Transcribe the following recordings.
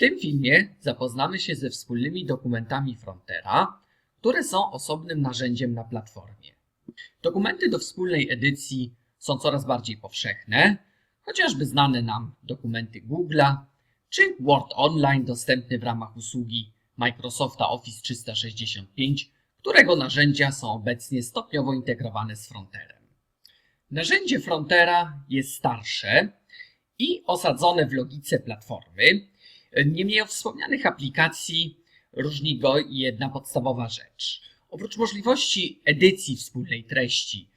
tym filmie zapoznamy się ze wspólnymi dokumentami Frontera, które są osobnym narzędziem na platformie. Dokumenty do wspólnej edycji są coraz bardziej powszechne, chociażby znane nam dokumenty Google'a czy Word Online dostępny w ramach usługi Microsofta Office 365, którego narzędzia są obecnie stopniowo integrowane z Fronterem. Narzędzie Frontera jest starsze i osadzone w logice platformy. Niemniej od wspomnianych aplikacji różni go jedna podstawowa rzecz. Oprócz możliwości edycji wspólnej treści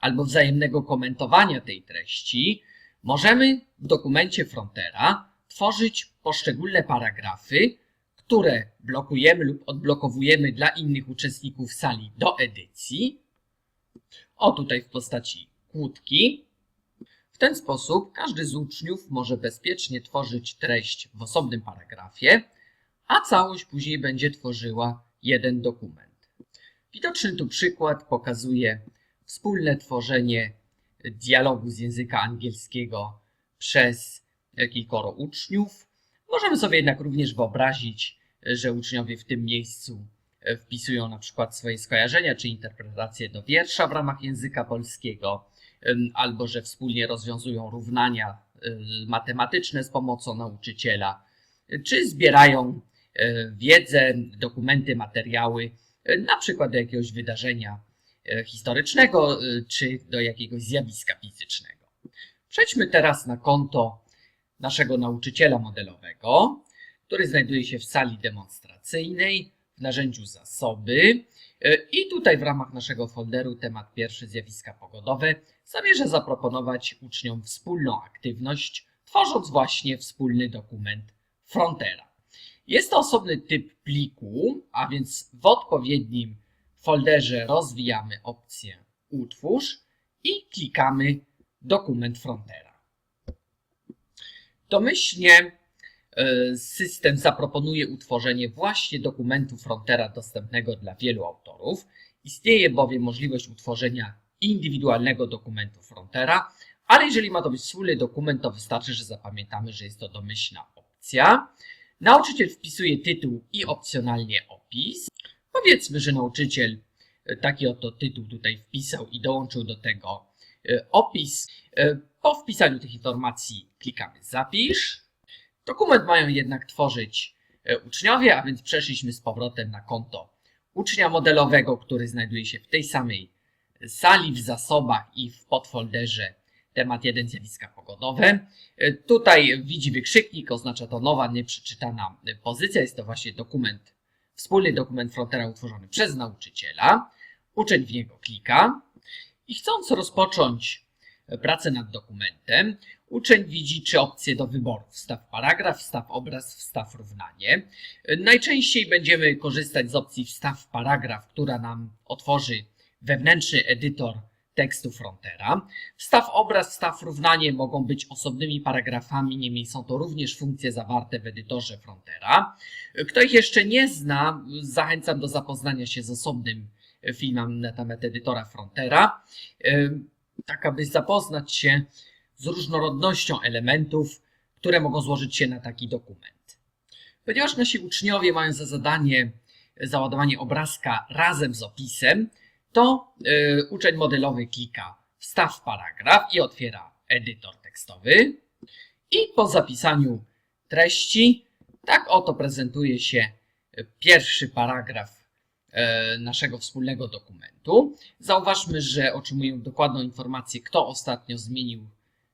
albo wzajemnego komentowania tej treści, możemy w dokumencie Frontera tworzyć poszczególne paragrafy, które blokujemy lub odblokowujemy dla innych uczestników sali do edycji. O tutaj w postaci kłódki. Ten sposób każdy z uczniów może bezpiecznie tworzyć treść w osobnym paragrafie, a całość później będzie tworzyła jeden dokument. Widoczny tu przykład pokazuje wspólne tworzenie dialogu z języka angielskiego przez kilkoro uczniów. Możemy sobie jednak również wyobrazić, że uczniowie w tym miejscu wpisują na przykład swoje skojarzenia czy interpretacje do wiersza w ramach języka polskiego, albo że wspólnie rozwiązują równania y, matematyczne z pomocą nauczyciela, czy zbierają y, wiedzę, dokumenty, materiały, y, na przykład do jakiegoś wydarzenia y, historycznego, czy do jakiegoś zjawiska fizycznego. Przejdźmy teraz na konto naszego nauczyciela modelowego, który znajduje się w sali demonstracyjnej w narzędziu zasoby. I tutaj w ramach naszego folderu temat pierwszy zjawiska pogodowe zamierzę zaproponować uczniom wspólną aktywność, tworząc właśnie wspólny dokument Frontera. Jest to osobny typ pliku, a więc w odpowiednim folderze rozwijamy opcję Utwórz i klikamy Dokument Frontera. Domyślnie e, system zaproponuje utworzenie właśnie dokumentu Frontera dostępnego dla wielu autorów. Istnieje bowiem możliwość utworzenia indywidualnego dokumentu Frontera, ale jeżeli ma to być wspólny dokument, to wystarczy, że zapamiętamy, że jest to domyślna opcja. Nauczyciel wpisuje tytuł i opcjonalnie opis. Powiedzmy, że nauczyciel e, taki oto tytuł tutaj wpisał i dołączył do tego e, opis. E, Po wpisaniu tych informacji klikamy zapisz. Dokument mają jednak tworzyć uczniowie, a więc przeszliśmy z powrotem na konto ucznia modelowego, który znajduje się w tej samej sali, w zasobach i w podfolderze temat 1 zjawiska pogodowe. E, Tutaj widzi wykrzyknik, oznacza to nowa, nieprzeczytana pozycja. Jest to właśnie dokument, wspólny dokument Frontera utworzony przez nauczyciela. Uczeń w niego klika i chcąc rozpocząć pracę nad dokumentem, uczeń widzi trzy opcje do wyboru: wstaw paragraf, wstaw obraz, wstaw równanie. Najczęściej będziemy korzystać z opcji wstaw paragraf, która nam otworzy wewnętrzny edytor tekstu Frontera. Wstaw obraz, wstaw równanie mogą być osobnymi paragrafami, niemniej są to również funkcje zawarte w edytorze Frontera. Kto ich jeszcze nie zna, zachęcam do zapoznania się z osobnym filmem na temat edytora Frontera, tak aby zapoznać się z różnorodnością elementów, które mogą złożyć się na taki dokument. Ponieważ nasi uczniowie mają za zadanie załadowanie obrazka razem z opisem, to y, uczeń modelowy klika wstaw paragraf i otwiera edytor tekstowy i po zapisaniu treści tak oto prezentuje się pierwszy paragraf e, naszego wspólnego dokumentu. Zauważmy, że otrzymujemy dokładną informację, kto ostatnio zmienił,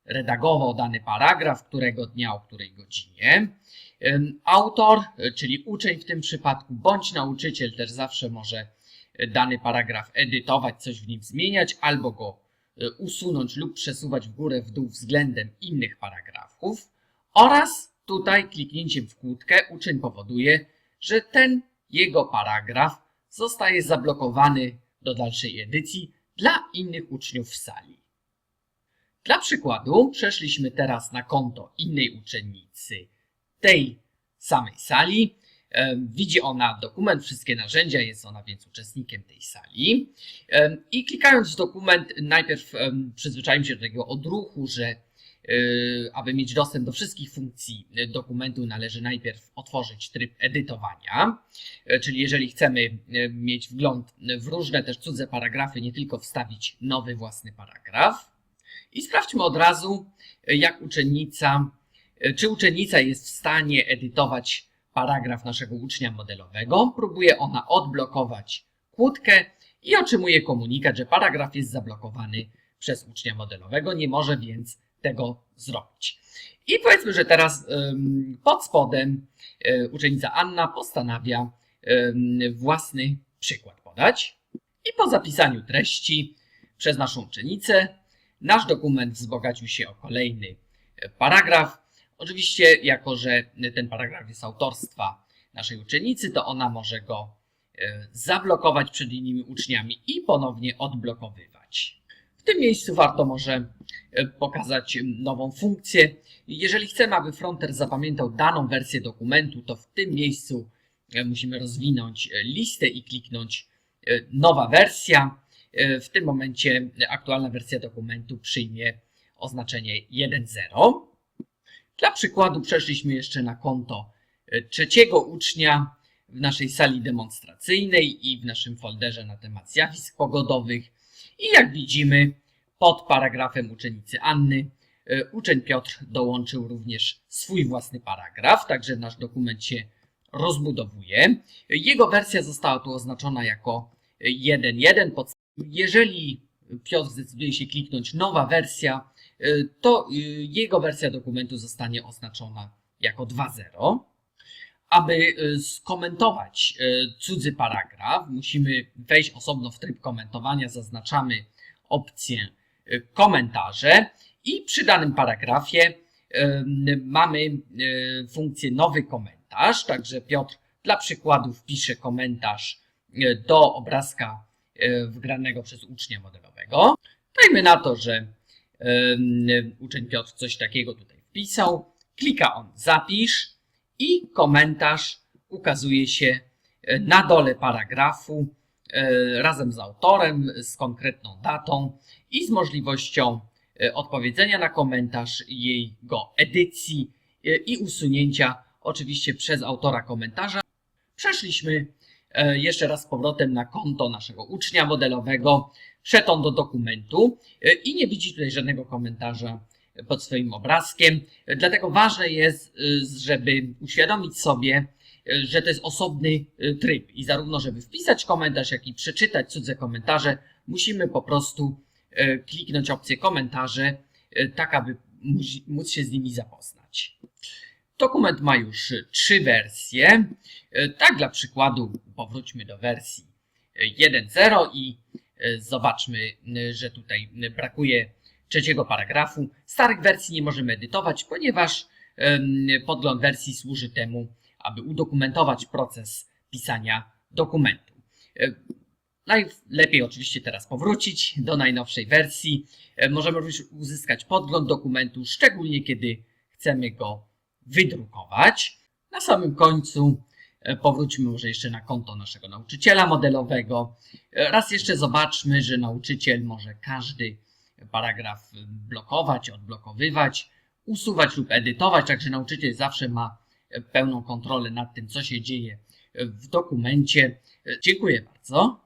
redagował dany paragraf, którego dnia, o której godzinie. Autor, czyli uczeń w tym przypadku, bądź nauczyciel też zawsze może dany paragraf edytować, coś w nim zmieniać, albo go e, usunąć lub przesuwać w górę, w dół względem innych paragrafów. Oraz tutaj kliknięciem w kłódkę uczeń powoduje, że ten jego paragraf zostaje zablokowany do dalszej edycji dla innych uczniów w sali. Dla przykładu przeszliśmy teraz na konto innej uczennicy tej samej sali. Em, Widzi ona dokument, wszystkie narzędzia, jest ona więc uczestnikiem tej sali. Em, I klikając w dokument, najpierw em, przyzwyczajmy się do tego odruchu, że y, aby mieć dostęp do wszystkich funkcji dokumentu, należy najpierw otworzyć tryb edytowania. Czyli jeżeli chcemy mieć wgląd w różne też cudze paragrafy, nie tylko wstawić nowy własny paragraf. I sprawdźmy od razu, jak uczennica, czy uczennica jest w stanie edytować paragraf naszego ucznia modelowego. Próbuje ona odblokować kłódkę i otrzymuje komunikat, że paragraf jest zablokowany przez ucznia modelowego, nie może więc tego zrobić. I powiedzmy, że teraz pod spodem y, uczennica Anna postanawia własny przykład podać. I po zapisaniu treści przez naszą uczennicę, nasz dokument wzbogacił się o kolejny paragraf. Oczywiście, jako że ten paragraf jest autorstwa naszej uczennicy, to ona może go e, zablokować przed innymi uczniami i ponownie odblokowywać. W tym miejscu warto może e, pokazać nową funkcję. Jeżeli chcemy, aby fronter zapamiętał daną wersję dokumentu, to w tym miejscu e, musimy rozwinąć listę i kliknąć nowa wersja. W tym momencie aktualna wersja dokumentu przyjmie oznaczenie 1.0. Dla przykładu przeszliśmy jeszcze na konto e, trzeciego ucznia w naszej sali demonstracyjnej i w naszym folderze na temat zjawisk pogodowych. I jak widzimy, pod paragrafem uczennicy Anny e, uczeń Piotr dołączył również swój własny paragraf, także nasz dokument się rozbudowuje. Jego wersja została tu oznaczona jako 1.1. Pod- Jeżeli Piotr zdecyduje się kliknąć nowa wersja, to y, jego wersja dokumentu zostanie oznaczona jako 2.0. Aby y, skomentować y, cudzy paragraf, musimy wejść osobno w tryb komentowania, zaznaczamy opcję komentarze i przy danym paragrafie mamy funkcję nowy komentarz, także Piotr dla przykładu wpisze komentarz do obrazka wgranego przez ucznia modelowego. Dajmy na to, że uczeń Piotr coś takiego tutaj wpisał. Klika on zapisz i komentarz ukazuje się e, na dole paragrafu e, razem z autorem, z konkretną datą i z możliwością e, odpowiedzenia na komentarz, jego edycji i usunięcia oczywiście przez autora komentarza. Przeszliśmy jeszcze raz z powrotem na konto naszego ucznia modelowego. Wszedł on do dokumentu e, i nie widzi tutaj żadnego komentarza pod swoim obrazkiem. E, Dlatego ważne jest, e, żeby uświadomić sobie, e, że to jest osobny e, tryb i zarówno, żeby wpisać komentarz, jak i przeczytać cudze komentarze, musimy po prostu e, kliknąć opcję komentarze, e, tak aby móc się z nimi zapoznać. Dokument ma już trzy wersje. E, Tak, dla przykładu, powróćmy do wersji e, 1.0 i e, zobaczmy, e, że tutaj brakuje trzeciego paragrafu. Starych wersji nie możemy edytować, ponieważ podgląd wersji służy temu, aby udokumentować proces pisania dokumentu. Najlepiej oczywiście teraz powrócić do najnowszej wersji. Możemy również uzyskać podgląd dokumentu, szczególnie kiedy chcemy go wydrukować. Na samym końcu e, powróćmy może jeszcze na konto naszego nauczyciela modelowego. E, Raz jeszcze zobaczmy, że nauczyciel może każdy paragraf blokować, odblokowywać, usuwać lub edytować, także nauczyciel zawsze ma e, pełną kontrolę nad tym, co się dzieje e, w dokumencie. E, Dziękuję bardzo.